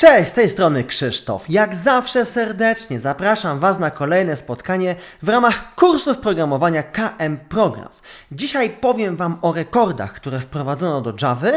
Cześć, z tej strony Krzysztof. Jak zawsze serdecznie zapraszam Was na kolejne spotkanie w ramach kursów programowania KM Programs. Dzisiaj powiem Wam o rekordach, które wprowadzono do Java,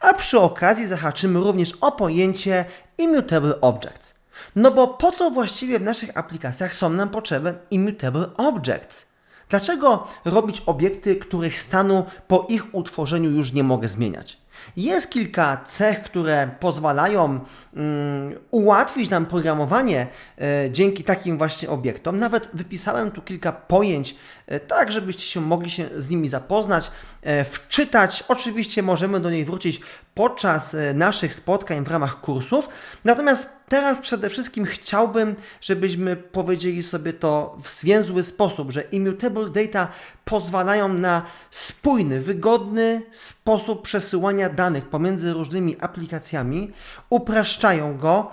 a przy okazji zahaczymy również o pojęcie Immutable Objects. No bo po co właściwie w naszych aplikacjach są nam potrzebne Immutable Objects? Dlaczego robić obiekty, których stanu po ich utworzeniu już nie mogę zmieniać? Jest kilka cech, które pozwalają um, ułatwić nam programowanie e, dzięki takim właśnie obiektom. Nawet wypisałem tu kilka pojęć, e, tak żebyście się mogli się z nimi zapoznać, e, wczytać. Oczywiście możemy do niej wrócić podczas naszych spotkań w ramach kursów. Natomiast teraz przede wszystkim chciałbym, żebyśmy powiedzieli sobie to w zwięzły sposób, że immutable data pozwalają na spójny, wygodny sposób przesyłania danych pomiędzy różnymi aplikacjami, upraszczają go,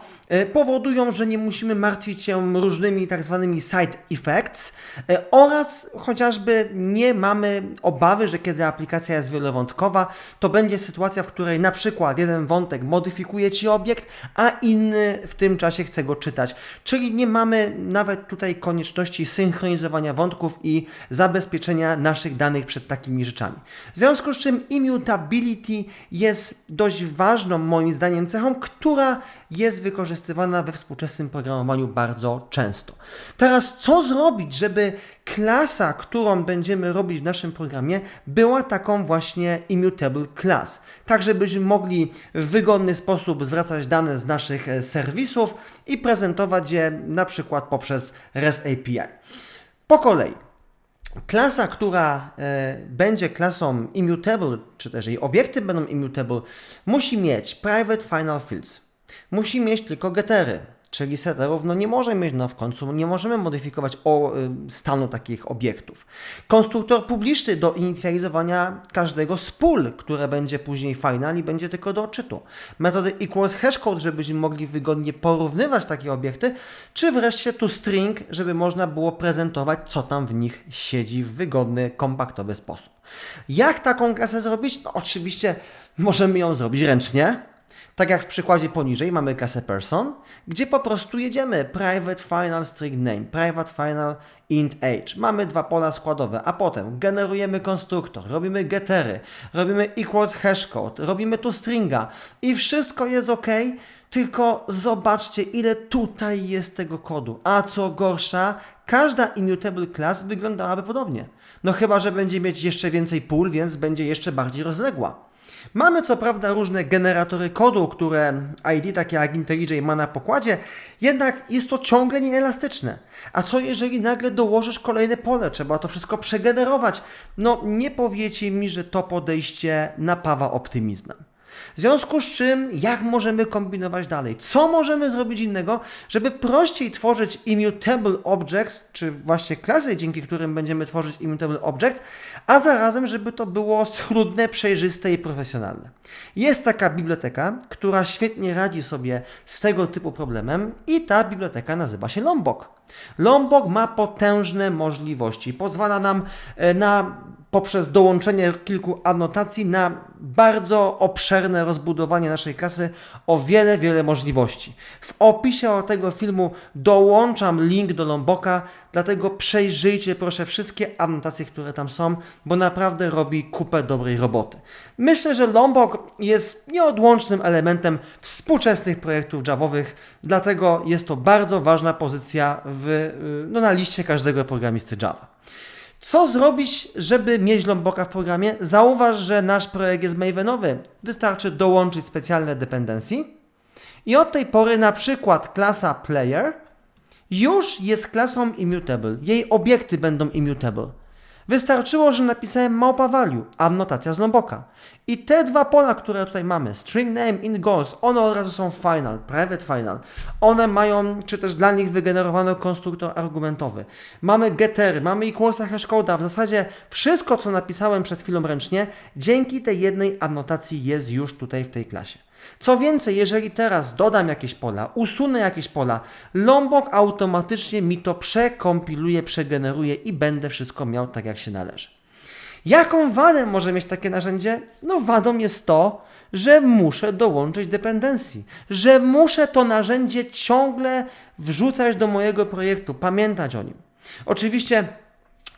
powodują, że nie musimy martwić się różnymi tak zwanymi side effects e, oraz chociażby nie mamy obawy, że kiedy aplikacja jest wielowątkowa, to będzie sytuacja, w której na przykład jeden wątek modyfikuje Ci obiekt, a inny w tym czasie chce go czytać. Czyli nie mamy nawet tutaj konieczności synchronizowania wątków i zabezpieczenia naszych danych przed takimi rzeczami. W związku z czym immutability jest dość ważną moim zdaniem cechą, która jest wykorzystywana we współczesnym programowaniu bardzo często. Teraz co zrobić, żeby klasa, którą będziemy robić w naszym programie, była taką właśnie immutable class, tak żebyśmy mogli w wygodny sposób zwracać dane z naszych e, serwisów i prezentować je na przykład poprzez REST API. Po kolei. Klasa, która e, będzie klasą immutable, czy też jej obiekty będą immutable, musi mieć private final fields. Musi mieć tylko gettery, czyli setterów, no nie może mieć, no w końcu nie możemy modyfikować o, y, stanu takich obiektów. Konstruktor publiczny do inicjalizowania każdego z pól, które będzie później final i będzie tylko do odczytu. Metody equals hashcode, żebyśmy mogli wygodnie porównywać takie obiekty, czy wreszcie to string, żeby można było prezentować, co tam w nich siedzi w wygodny, kompaktowy sposób. Jak taką klasę zrobić? No oczywiście możemy ją zrobić ręcznie, tak jak w przykładzie poniżej mamy klasę person, gdzie po prostu jedziemy private final string name, private final int age. Mamy dwa pola składowe, a potem generujemy konstruktor, robimy gettery, robimy equals hashcode, robimy tu stringa i wszystko jest ok, tylko zobaczcie ile tutaj jest tego kodu. A co gorsza, każda immutable class wyglądałaby podobnie. No chyba, że będzie mieć jeszcze więcej pól, więc będzie jeszcze bardziej rozległa. Mamy co prawda różne generatory kodu, które ID takie jak IntelliJ ma na pokładzie, jednak jest to ciągle nieelastyczne. A co jeżeli nagle dołożysz kolejne pole, trzeba to wszystko przegenerować? No nie powiecie mi, że to podejście napawa optymizmem. W związku z czym, jak możemy kombinować dalej? Co możemy zrobić innego, żeby prościej tworzyć immutable objects, czy właśnie klasy, dzięki którym będziemy tworzyć immutable objects, a zarazem, żeby to było schludne, przejrzyste i profesjonalne. Jest taka biblioteka, która świetnie radzi sobie z tego typu problemem i ta biblioteka nazywa się Lombok. Lombok ma potężne możliwości. Pozwala nam e, na poprzez dołączenie kilku anotacji na bardzo obszerne rozbudowanie naszej klasy o wiele, wiele możliwości. W opisie tego filmu dołączam link do Lomboka, dlatego przejrzyjcie proszę wszystkie anotacje, które tam są, bo naprawdę robi kupę dobrej roboty. Myślę, że Lombok jest nieodłącznym elementem współczesnych projektów Javowych, dlatego jest to bardzo ważna pozycja w, no, na liście każdego programisty Java. Co zrobić, żeby mieć Lomboka w programie? Zauważ, że nasz projekt jest Mavenowy. Wystarczy dołączyć specjalne dependencje i od tej pory na przykład klasa player już jest klasą immutable. Jej obiekty będą immutable. Wystarczyło, że napisałem małpa value, annotacja z Lomboka. I te dwa pola, które tutaj mamy, string name, int goals, one od razu są final, private final. One mają, czy też dla nich wygenerowano konstruktor argumentowy. Mamy gettery, mamy equalsa hashcode'a. W zasadzie wszystko, co napisałem przed chwilą ręcznie, dzięki tej jednej annotacji jest już tutaj w tej klasie. Co więcej, jeżeli teraz dodam jakieś pola, usunę jakieś pola, Lombok automatycznie mi to przekompiluje, przegeneruje i będę wszystko miał tak, jak się należy. Jaką wadę może mieć takie narzędzie? No wadą jest to, że muszę dołączyć dependencji, że muszę to narzędzie ciągle wrzucać do mojego projektu, pamiętać o nim. Oczywiście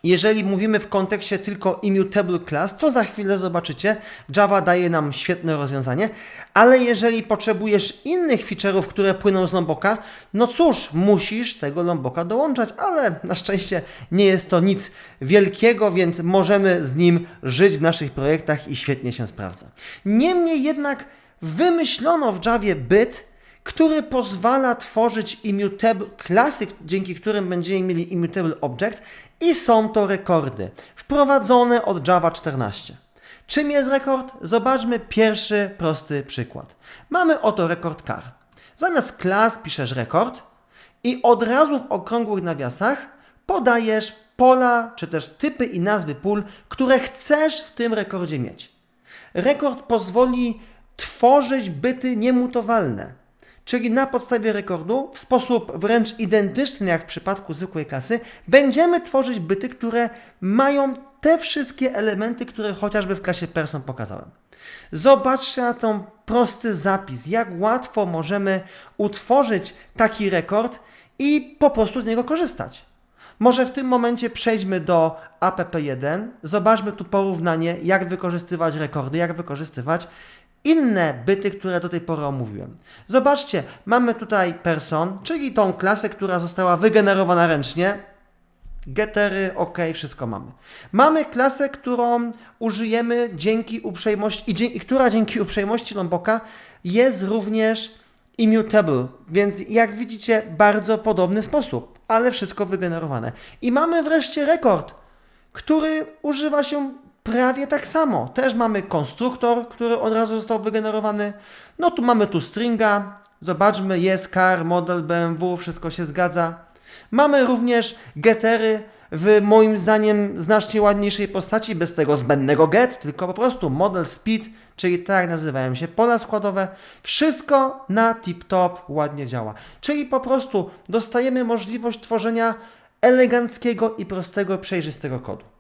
jeżeli mówimy w kontekście tylko immutable class, to za chwilę zobaczycie, Java daje nam świetne rozwiązanie, ale jeżeli potrzebujesz innych feature'ów, które płyną z Lomboka, no cóż, musisz tego Lomboka dołączać, ale na szczęście nie jest to nic wielkiego, więc możemy z nim żyć w naszych projektach i świetnie się sprawdza. Niemniej jednak wymyślono w Javie byt, który pozwala tworzyć immutable klasy, dzięki którym będziemy mieli immutable objects i są to rekordy wprowadzone od Java 14. Czym jest rekord? Zobaczmy pierwszy prosty przykład. Mamy oto rekord car. Zamiast klas piszesz rekord i od razu w okrągłych nawiasach podajesz pola czy też typy i nazwy pól, które chcesz w tym rekordzie mieć. Rekord pozwoli tworzyć byty niemutowalne. Czyli na podstawie rekordu, w sposób wręcz identyczny jak w przypadku zwykłej klasy, będziemy tworzyć byty, które mają te wszystkie elementy, które chociażby w klasie Person pokazałem. Zobaczcie na ten prosty zapis, jak łatwo możemy utworzyć taki rekord i po prostu z niego korzystać. Może w tym momencie przejdźmy do app1, zobaczmy tu porównanie, jak wykorzystywać rekordy, jak wykorzystywać inne byty, które do tej pory omówiłem. Zobaczcie, mamy tutaj person, czyli tą klasę, która została wygenerowana ręcznie. Gettery, ok, wszystko mamy. Mamy klasę, którą użyjemy dzięki uprzejmości, i która dzięki uprzejmości Lomboka jest również immutable, więc jak widzicie, bardzo podobny sposób, ale wszystko wygenerowane. I mamy wreszcie rekord, który używa się prawie tak samo. Też mamy konstruktor, który od razu został wygenerowany. No tu mamy tu stringa. Zobaczmy, jest car, model BMW, wszystko się zgadza. Mamy również gettery w moim zdaniem znacznie ładniejszej postaci, bez tego zbędnego get, tylko po prostu model speed, czyli tak nazywają się pola składowe. Wszystko na tip-top ładnie działa. Czyli po prostu dostajemy możliwość tworzenia eleganckiego i prostego, przejrzystego kodu.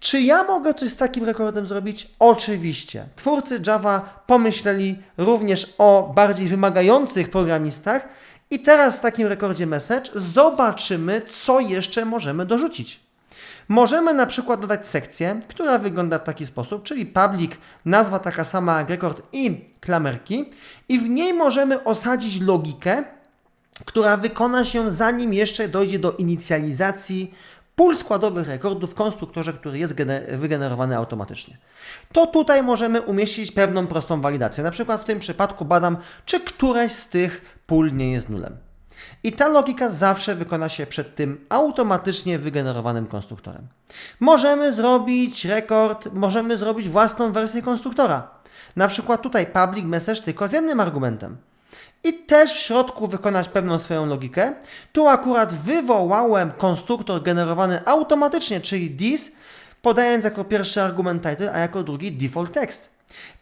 Czy ja mogę coś z takim rekordem zrobić? Oczywiście. Twórcy Java pomyśleli również o bardziej wymagających programistach i teraz w takim rekordzie message zobaczymy, co jeszcze możemy dorzucić. Możemy na przykład dodać sekcję, która wygląda w taki sposób, czyli public, nazwa taka sama jak rekord i klamerki i w niej możemy osadzić logikę, która wykona się zanim jeszcze dojdzie do inicjalizacji pól składowych rekordów w konstruktorze, który jest wygenerowany automatycznie. To tutaj możemy umieścić pewną prostą walidację. Na przykład w tym przypadku badam, czy któraś z tych pól nie jest nulem. I ta logika zawsze wykona się przed tym automatycznie wygenerowanym konstruktorem. Możemy zrobić rekord, możemy zrobić własną wersję konstruktora. Na przykład tutaj public message tylko z jednym argumentem i też w środku wykonać pewną swoją logikę. Tu akurat wywołałem konstruktor generowany automatycznie, czyli this, podając jako pierwszy argument title, a jako drugi default text.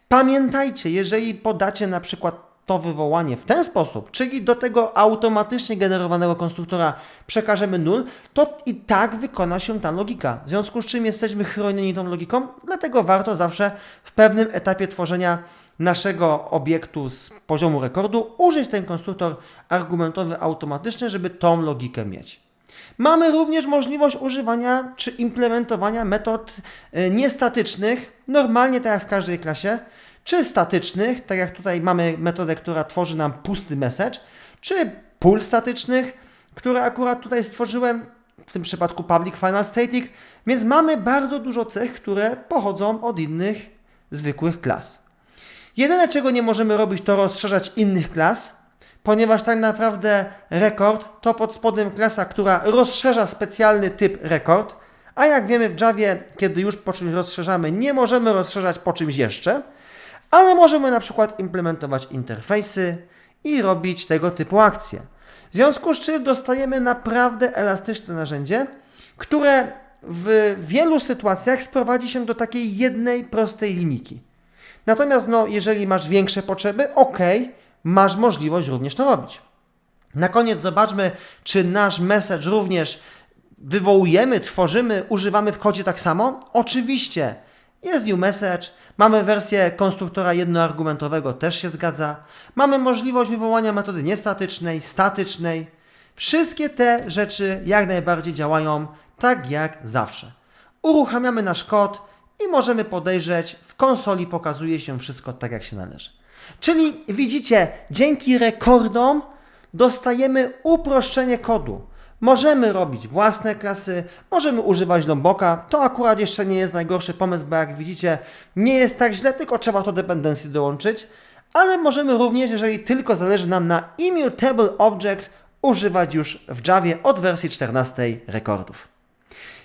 Pamiętajcie, jeżeli podacie na przykład to wywołanie w ten sposób, czyli do tego automatycznie generowanego konstruktora przekażemy null, to i tak wykona się ta logika. W związku z czym jesteśmy chronieni tą logiką, dlatego warto zawsze w pewnym etapie tworzenia naszego obiektu z poziomu rekordu, użyć ten konstruktor argumentowy automatyczny, żeby tą logikę mieć. Mamy również możliwość używania czy implementowania metod e, niestatycznych, normalnie tak jak w każdej klasie, czy statycznych, tak jak tutaj mamy metodę, która tworzy nam pusty message, czy pól statycznych, które akurat tutaj stworzyłem, w tym przypadku public final static, więc mamy bardzo dużo cech, które pochodzą od innych zwykłych klas. Jedyne, czego nie możemy robić, to rozszerzać innych klas, ponieważ tak naprawdę rekord to pod spodem klasa, która rozszerza specjalny typ rekord, a jak wiemy w Javie, kiedy już po czymś rozszerzamy, nie możemy rozszerzać po czymś jeszcze, ale możemy na przykład implementować interfejsy i robić tego typu akcje. W związku z czym dostajemy naprawdę elastyczne narzędzie, które w wielu sytuacjach sprowadzi się do takiej jednej prostej linijki. Natomiast no, jeżeli masz większe potrzeby, ok, masz możliwość również to robić. Na koniec zobaczmy, czy nasz message również wywołujemy, tworzymy, używamy w kodzie tak samo. Oczywiście jest new message, Mamy wersję konstruktora jednoargumentowego, też się zgadza. Mamy możliwość wywołania metody niestatycznej, statycznej. Wszystkie te rzeczy jak najbardziej działają tak jak zawsze. Uruchamiamy nasz kod i możemy podejrzeć, w konsoli pokazuje się wszystko tak jak się należy. Czyli widzicie, dzięki rekordom dostajemy uproszczenie kodu. Możemy robić własne klasy, możemy używać Lomboka. To akurat jeszcze nie jest najgorszy pomysł, bo jak widzicie, nie jest tak źle, tylko trzeba to dependency dołączyć. Ale możemy również, jeżeli tylko zależy nam na Immutable Objects, używać już w Javie od wersji 14 rekordów.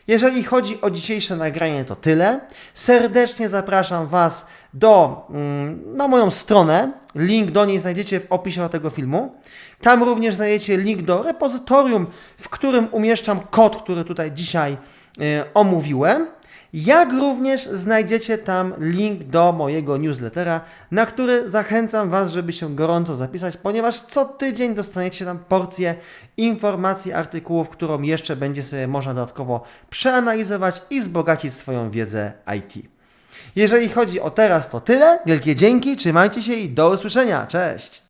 Jeżeli chodzi o dzisiejsze nagranie, to tyle. Serdecznie zapraszam Was do, mm, na moją stronę. Link do niej znajdziecie w opisie do tego filmu. Tam również znajdziecie link do repozytorium, w którym umieszczam kod, który tutaj dzisiaj y, omówiłem. Jak również znajdziecie tam link do mojego newslettera, na który zachęcam Was, żeby się gorąco zapisać, ponieważ co tydzień dostaniecie tam porcję informacji, artykułów, którą jeszcze będzie sobie można dodatkowo przeanalizować i wzbogacić swoją wiedzę IT. Jeżeli chodzi o teraz, to tyle. Wielkie dzięki, trzymajcie się i do usłyszenia. Cześć!